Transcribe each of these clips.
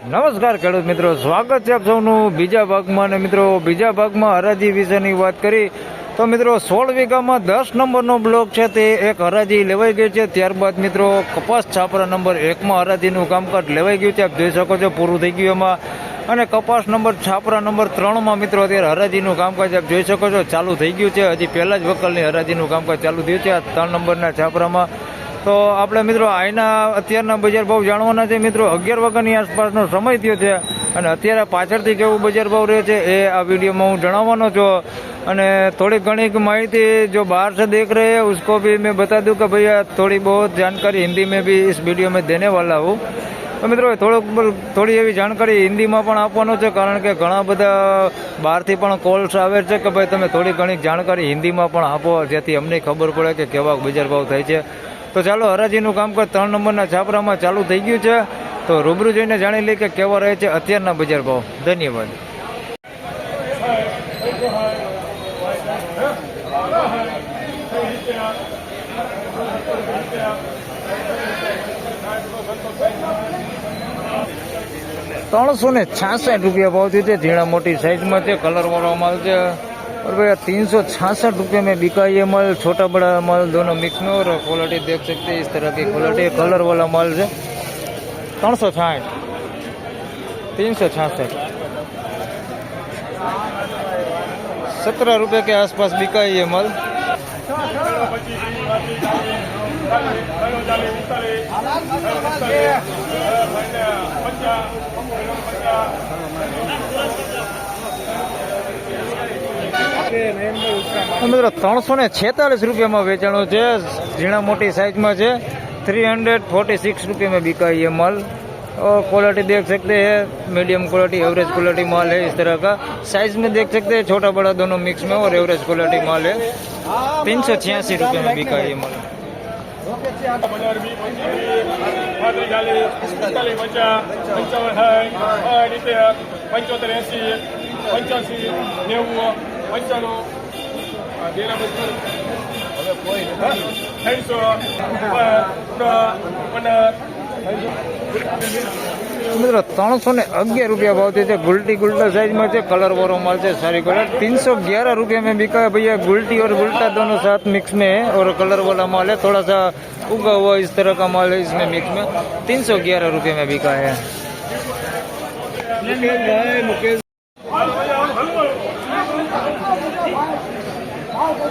નમસ્કાર ખેડૂત મિત્રો, સ્વાગત છે આપ સૌનું બીજા ભાગમાં. અને મિત્રો, બીજા ભાગમાં હરાજી વિશેની વાત કરી, તો મિત્રો, સોળ વીઘામાં દસ નંબરનો બ્લોક છે, તે એક હરાજી લેવાઈ ગઈ છે. ત્યારબાદ મિત્રો, કપાસ છાપરા નંબર એકમાં હરાજીનું કામકાજ લેવાઈ ગયું છે. આપ જોઈ શકો છો, પૂરું થઈ ગયું એમાં. અને કપાસ નંબર છાપરા નંબર ત્રણમાં મિત્રો, અત્યારે હરાજીનું કામકાજ આપ જોઈ શકો છો, ચાલુ થઈ ગયું છે. હજી પહેલાં જ વકલની હરાજીનું કામકાજ ચાલુ થયું છે. આ ત્રણ નંબરના છાપરામાં તો આપણે મિત્રો આઈના અત્યારના બજાર ભાવ જાણવાના છે મિત્રો અગિયાર વાગ્યાની આસપાસનો સમય થયો છે અને અત્યારે પાછળથી કેવું બજાર ભાવ રહે છે એ આ વિડીયોમાં હું જણાવવાનો છું અને થોડી ઘણી માહિતી જો બહાર से देख रहे हैं उसको भी मैं बता दूं कि भैया थोड़ी बहुत जानकारी हिंदी में भी इस वीडियो में देने वाला हूँ તો મિત્રો થોડોક થોડી એવી જાણકારી હિન્દીમાં પણ આપવાનો છે કારણ કે ઘણા બધા બહારથી પણ કોલ્સ આવે છે કે ભાઈ તમે થોડી ઘણી જાણકારી હિન્દીમાં પણ આપો જેથી અમને ખબર પડે કે કેવા બજાર ભાવ થાય છે તો ચાલો હરાજીનું કામકાજ ત્રણ નંબરના છાપરામાં ચાલુ થઈ ગયું છે. તો રૂબરૂ જોઈને જાણી લઈએ કે કેવા રહે છે અત્યારના બજાર ભાવ. ધન્યવાદ. ત્રણસો ને છાસઠ રૂપિયા ભાવ થયું છે. ઝીણા મોટી સાઈઝમાં છે, કલર વાળવામાં આવે છે. और भैया, तीन सौ छियासठ रुपये में बिका ये माल, छोटा बड़ा माल, दोनों मिक्स में, और क्वालिटी देख सकते हैं, इस तरह की क्वालिटी कलर वाला माल है। तीन सौ छाठ तीन सौ छियासठ सत्रह रुपये के आसपास बिका ये माल। મિત્રો ત્રણસો ને છેતાલીસ રૂપિયામાં વેચાણું છે ઝીણા મોટી સાઇઝમાં છે થ્રી હંડ્રેડ ફોર્ટી સિક્સ रुपये में बिका ये माल और क्वालिटी देख सकते हैं मीडियम क्वालिटी एवरेज क्वालिटी माल है इस तरह का साइज में देख सकते हैं छोटा बड़ा दोनों मिक्स में और एवरेज क्वालिटी माल है तीन सौ छियासी रुपये में बिका ये माल પંચોતેર એસી પંચ્યાસી નેવું વંચાનો જેના બદલ હવે કોઈ ત્રણસો મિત્રો ત્રણસો तीन ग्यारह रुपये में बिका है भैया गुलटी और गुलटा दोनों साथ मिक्स में है और कलर वाला माल है थोड़ा सा उगा हुआ इस तरह का माल है इसमें मिक्स में। तीन सौ ग्यारह रुपये में बिका है। मुकेश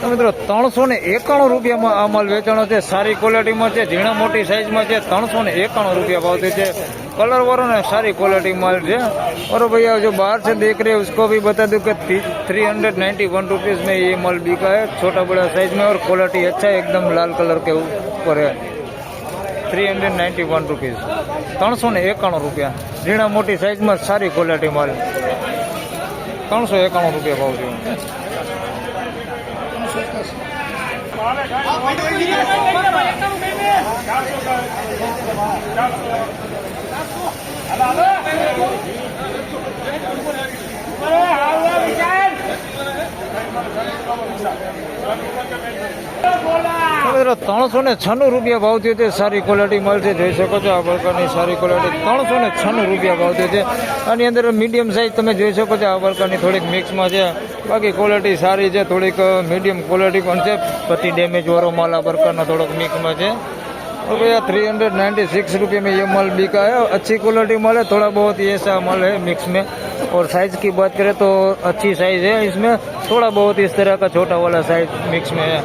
તો મિત્રો ત્રણસો ને એકાણું રૂપિયામાં આ માલ વેચાણો છે સારી ક્વોલિટીમાં છે ઝીણા મોટી સાઇઝમાં છે ત્રણસો ને એકાણું રૂપિયા ભાવથી છે कलर वालों ने सारी क्वालिटी माल है और भैया जो बाहर से देख रहे हैं उसको भी बता दूं कि three hundred ninety one rupees में ये माल बिका है छोटा बड़ा साइज में और क्वालिटी अच्छा है एकदम लाल कलर के ऊपर है three hundred ninety one rupees ત્રણસો ને એકાણું રૂપિયા ઝીણા મોટી સાઇઝમાં સારી ક્વોલિટી માલ ત્રણસો એકાણું રૂપિયા ભાવ છે ત્રણસો ને છન્નું રૂપિયા ભાવ થયો છે. સારી ક્વોલિટી મળશે જોઈ શકો છો આ બળકાની સારી ક્વોલિટી ત્રણસો ને છન્નું રૂપિયા ભાવ થયો છે. આની અંદર મીડિયમ સાઇઝ તમે જોઈ શકો છો. આ બળકાની થોડીક મિક્સમાં છે. બાકી ક્વોલિટી સારી છે થોડીક મીડિયમ ક્વોલિટી પણ છે પતિ ડેમેજ વાળો માલ આ પ્રકારનો થોડોક મિક્સમાં છે तो भैया थ्री हंड्रेड नाइन्टी सिक्स रुपये में ये माल बिका है अच्छी क्वालिटी माल है थोड़ा बहुत ये ऐसा माल है मिक्स में और साइज की बात करें तो अच्छी साइज है इसमें थोड़ा बहुत इस तरह का छोटा वाला साइज मिक्स में है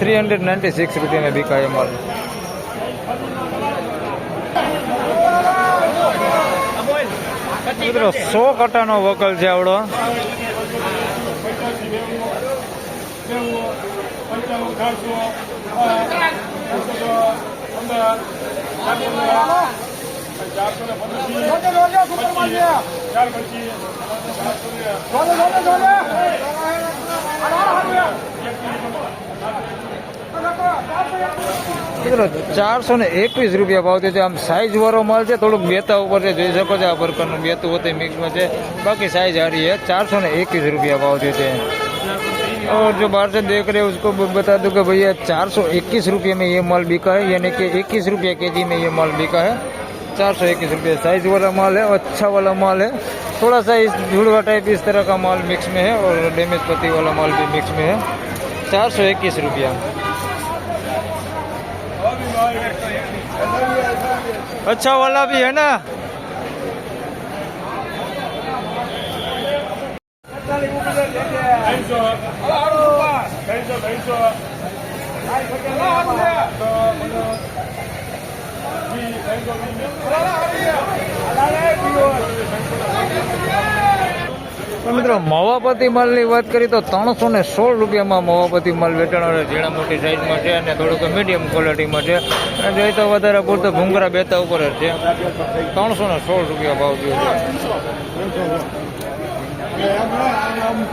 थ्री हंड्रेड नाइन्टी सिक्स रुपये में बिका है माल મિત્રો સો કટાનો વકલ છે આવડો નેવું ને એકવીસ રૂપિયા ભાવ થયો છે. આમ સાઈઝ વાળો માલ છે, થોડુંક બેતા ઉપર છે. જોઈ શકો છો આ પ્રકારનું બેતું હોતે મિક્સમાં છે. બાકી સાઈઝ હારી છે. ચારસો ને એકવીસ રૂપિયા ભાવ થયો છે. और जो बाहर से देख रहे हैं, उसको बता दूँ कि भैया चार सौ इक्कीस में ये माल बिका है, यानी कि इक्कीस रुपये के जी में ये माल बिका है। चार सौ इक्कीस रुपये साइज़ वाला माल है अच्छा वाला माल है। थोड़ा सा इस जुड़वा टाइप इस तरह का माल मिक्स में है और डैमेज पत्ती वाला माल भी मिक्स में है। चार सौ इक्कीस रुपया। अच्छा वाला भी है ना? ત્રણસો ત્રણસો ત્રણસો મિત્રો, મવાપતિ માલની વાત કરી તો ત્રણસો ને સોળ રૂપિયામાં મવાપતિ માલ વેચાણ ઝીણા મોટી સાઈઝમાં છે અને થોડુંક મીડિયમ ક્વોલિટીમાં છે. અને જોઈએ તો વધારે પૂરતો ભૂંગરા બેતા ઉપર જ છે. ત્રણસો ને સોળ રૂપિયા ભાવ થયો છે. để ông nói ăn ông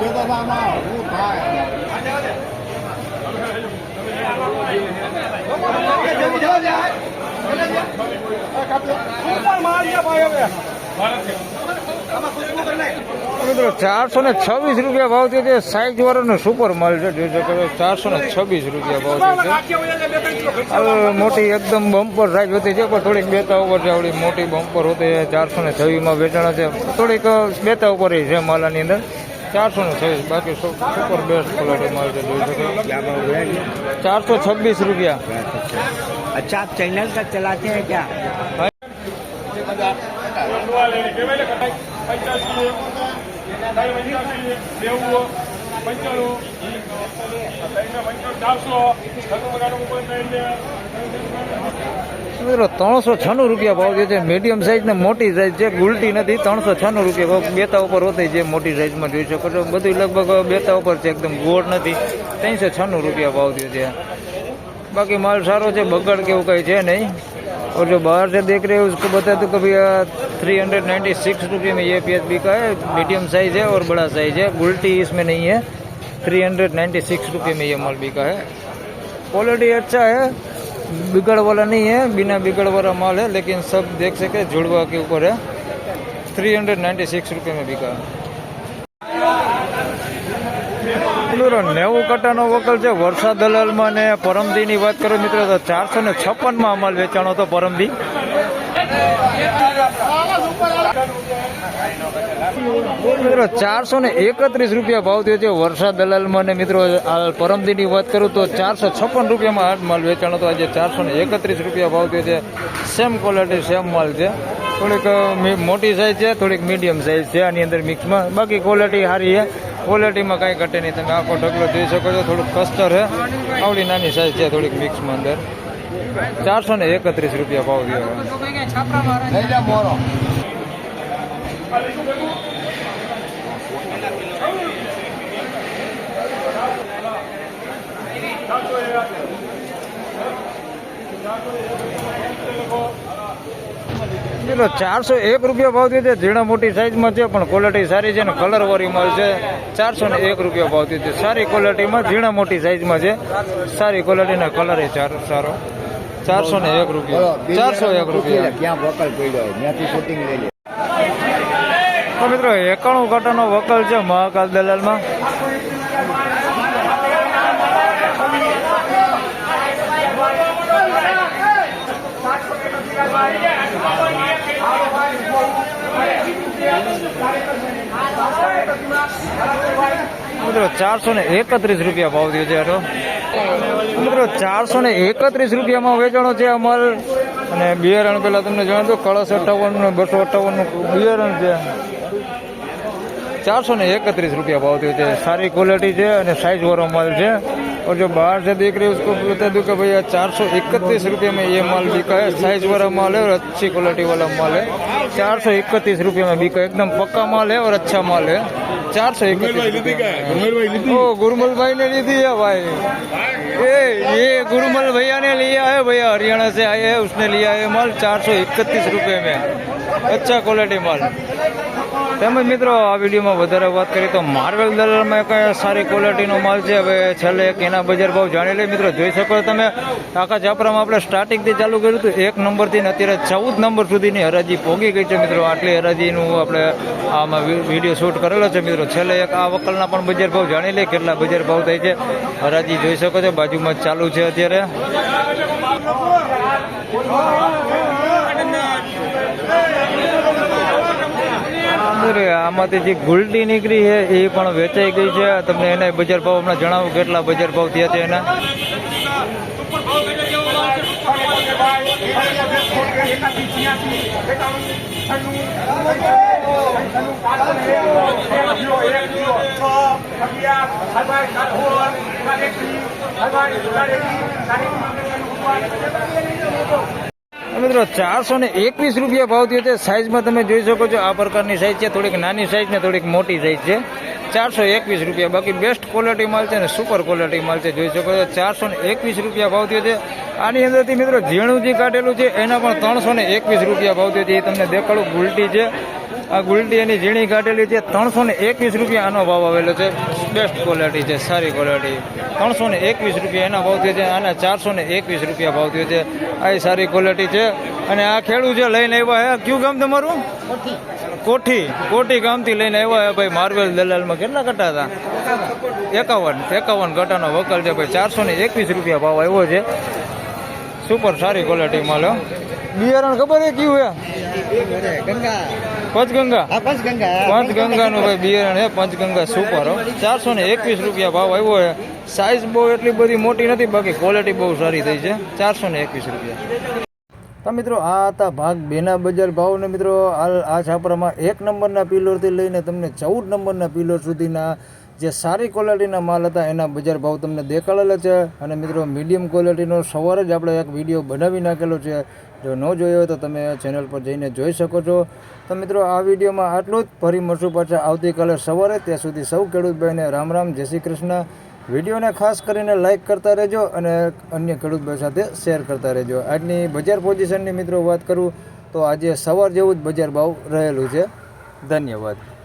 મિત્રો ચારસો ને છવ્વીસ રૂપિયા ભાવ થયો છે સાઈઝ વાળાનો સુપર માલ છે જોઈ શકો ચારસો ને છવ્વીસ રૂપિયા ભાવ થયો મોટી એકદમ બમ્પર સાઈઝ હોતી છે પણ થોડીક બેતા ઉપર છે આવડી મોટી બમ્પર હોતી છે ચારસો ને છવ્વીસમાં વેચાણ છે થોડીક બેતા ઉપર છે માલાની અંદર ચારસો નું છે બાકી સુપર બેસ્ટ ક્વોલિટી માલ છે જોઈ શકો ચારસો છવ્વીસ રૂપિયા અચ્છા આપ ચેનલ કા ચલાતે હૈ ક્યા ત્રણસો છન્નું રૂપિયા ભાવ જે છે મીડિયમ સાઇઝ ને મોટી સાઇઝ છે ગુલટી નથી, ત્રણસો છન્નું રૂપિયા ભાવ. બેતા ઉપર હોતી છે મોટી સાઇઝમાં જોઈ શકો છો. બધું લગભગ બેતા ઉપર છે, એકદમ ગોળ નથી. ત્રણસો છન્નું રૂપિયા ભાવ થયું છે. બાકી માલ સારો છે, બગડ કે એવું કંઈ છે નહીં. और जो बाहर से देख रहे हो, उसको बता दो कभी थ्री हंड्रेड नाइन्टी सिक्स रुपये में ये पी का है। मीडियम साइज़ है और बड़ा साइज़ है। गुलटी इसमें नहीं है। थ्री हंड्रेड नाइन्टी सिक्स रुपये में ये माल बिका है। क्वालिटी अच्छा है। बिगड़ वाला नहीं है। बिना बिगड़ वाला माल है, लेकिन सब देख सके, जुड़वा के ऊपर है। थ्री हंड्रेड नाइन्टी सिक्स रुपये में बिका મિત્રો નેવું કટાનો વકલ છે. વરસાદ દલાલમાં ને પરમદીની વાત કરું મિત્રો, તો ચારસો ને છપ્પનમાં માલ વેચાણો હતો પરમદી. મિત્રો, ચારસો ને એકત્રીસ રૂપિયા ભાવ થયો છે વરસાદ દલાલમાં ને મિત્રો પરમદીની વાત કરું તો ચારસો છપ્પન રૂપિયામાં આઠ માલ વેચાણો હતો. આજે ચારસો ને એકત્રીસ રૂપિયા ભાવ થયો છે. સેમ ક્વોલિટી, સેમ માલ છે. થોડીક મોટી સાઇઝ છે, થોડીક મીડિયમ સાઈઝ છે. આની અંદર મિક્સમાં બાકી ક્વોલિટી સારી છે. ક્વોલિટીમાં કાંઈ ઘટે નહીં. તમે આખો ઢગલો જોઈ શકો છો. થોડુંક કસ્ટર છે. આવડી નાની સાઈઝ છે થોડીક મિક્સમાં અંદર. ચારસો ને એકત્રીસ રૂપિયા ભાવ થયો. ચલો ચારસો એક રૂપિયા ભાવ થયો છે. ઝીણા મોટી સાઈઝમાં છે પણ ક્વોલિટી સારી છે ને કલર વાળી માલ છે. ચારસો ને એક રૂપિયા ભાવ થયો છે. સારી ક્વોલિટીમાં ઝીણા મોટી સાઇઝમાં છે. સારી ક્વોલિટીના કલર એ સારો. ચારસો ને એક રૂપિયા. ચારસો એક રૂપિયા. ક્યાં વકલ પડ્યો ત્યાંથી શૂટિંગ લઈ લે. તો મિત્રો એકાણું કાંટાનો વકલ છે મહાકાલ દલાલમાં. મિત્રો ચારસો ને એકત્રીસ રૂપિયા ભાવ થયો છે આટલો. મિત્રો ચારસો ને એકત્રીસ રૂપિયામાં વેચાણો છે અમર. અને બિયારણ પહેલાં તમને જણાવું દઉં કળશ અઠાવનનું બસો અઠાવનનું બિયારણ છે. ચારસો ને એકત્રીસ રૂપિયા ભાવ થયો છે. સારી ક્વોલિટી છે અને સાઇઝવાળો માલ છે. और जो बाहर से देख रहे हैं उसको बता दूँ कि भैया चार सौ इकतीस रुपये में ये माल बिका है। साइज़ वाला माल है और अच्छी क्वालिटी वाला माल है। चार सौ इकतीस रुपये में बिका एकदम पक्का माल है और अच्छा माल है। चार सौ इकतीस ओ गुरमल भाई ने ली थी है। भाई ये ये गुरमल भैया ने लिया है भैया। हरियाणा से आए हैं उसने लिया है माल चार सौ इकतीस रुपये में। अच्छा क्वालिटी माल। તેમજ મિત્રો, આ વિડીયોમાં વધારે વાત કરીએ તો માર્વેલ દલાલમાં એક સારી ક્વોલિટીનો માલ છે. હવે છેલ્લે એક એના બજાર ભાવ જાણી લઈએ મિત્રો, જોઈ શકો તમે, આખા જાપરામાં આપણે સ્ટાર્ટિંગથી ચાલુ કર્યું હતું. એક નંબરથી ને અત્યારે ચૌદ નંબર સુધીની હરાજી પોગી ગઈ છે, મિત્રો. આટલી હરાજીનું આપણે આમાં વીડિયો શૂટ કરેલો છે, મિત્રો. છેલ્લે એક આ વકલના પણ બજાર ભાવ જાણી લઈએ કેટલા બજાર ભાવ થાય છે, હરાજી જોઈ શકો છો. બાજુમાં ચાલુ છે અત્યારે. અંદર આમાંથી જે ગુલટી નીકળી છે, એ પણ વેચાઈ ગઈ છે. તમને એના બજાર ભાવ હમણાં જણાવું કેટલા બજાર ભાવ થયા છે એના. મિત્રો ચારસો ને એકવીસ રૂપિયા ભાવ થયો છે. સાઈઝમાં તમે જોઈ શકો છો આ પ્રકારની સાઇઝ છે. થોડીક નાની સાઇઝ ને થોડીક મોટી સાઇઝ છે. ચારસો એકવીસ રૂપિયા. બાકી બેસ્ટ ક્વોલિટી માલ છે ને સુપર ક્વોલિટી માલ છે. જોઈ શકો છો ચારસો ને એકવીસ રૂપિયા ભાવ થયો છે. આની અંદરથી મિત્રો ઝીણું જે કાઢેલું છે, એના પણ ત્રણસો ને એકવીસ રૂપિયા ભાવ થયો છે. એ તમને દેખાડું ગુલટી છે. આ ગુલટી એની ઝીણી કાઢેલી છે. ત્રણસો ને એકવીસ રૂપિયા આનો ભાવ આવેલો છે. બેસ્ટ ક્વોલિટી છે, સારી ક્વોલિટી ત્રણસો ને એકવીસ રૂપિયા એના ભાવ થયો છે, આના ચારસો ને એકવીસ રૂપિયા ભાવ થયો છે. આ સારી ક્વોલિટી છે. અને આ ખેડૂત છે લઈને આવ્યા હે કયું ગામ તમારું? કોઠી. કોઠી ગામથી લઈને આવ્યા હે ભાઈ, માર્વેલ દલાલમાં કેટલા કટા હતા? એકાવન. એકાવન કટાનો વકલ છે ભાઈ, ચારસો ને એકવીસ રૂપિયા ભાવ આવ્યો છે. સુપર સારી ક્વોલિટી માલ, હો. બિયારણ ખબર છે કયું હે? गंगा પંચગંગા? પંચગંગા નું ભાઈ બિયારણ હે પંચગંગા સુપર હો. ને એકવીસ રૂપિયા ભાવ આવ્યો છે સાઇઝ બહુ એટલી બધી મોટી નથી બાકી ક્વોલિટી બહુ સારી થઈ છે. ચારસો ને એકવીસ રૂપિયા. તો મિત્રો આ હતા ભાગ બેના બજાર ભાવને મિત્રો આ છાપરામાં એક નંબરના પિલરથી લઈને તમને ચૌદ નંબરના પિલર સુધીના જે સારી ક્વોલિટીના માલ હતા, એના બજાર ભાવ તમને દેખાડેલા છે. અને મિત્રો મીડિયમ ક્વોલિટીનો સવારે જ આપણે એક વીડિયો બનાવી નાખેલો છે. જો ન જોયો હોય તો તમે ચેનલ પર જઈને જોઈ શકો છો. તો મિત્રો, આ વિડીયોમાં આટલું જ. ફરી મળશું પાછા આવતીકાલે સવારે. ત્યાં સુધી સૌ ખેડૂતભાઈને રામ રામ, જય શ્રી કૃષ્ણ. વિડીયોને ખાસ કરીને લાઇક કરતા રહેજો અને અન્ય ખેડૂતભાઈ સાથે શેર કરતા રહેજો. આજની બજાર પોઝિશનની મિત્રો વાત કરું તો આજે સવાર જેવું જ બજાર ભાવ રહેલું છે. ધન્યવાદ.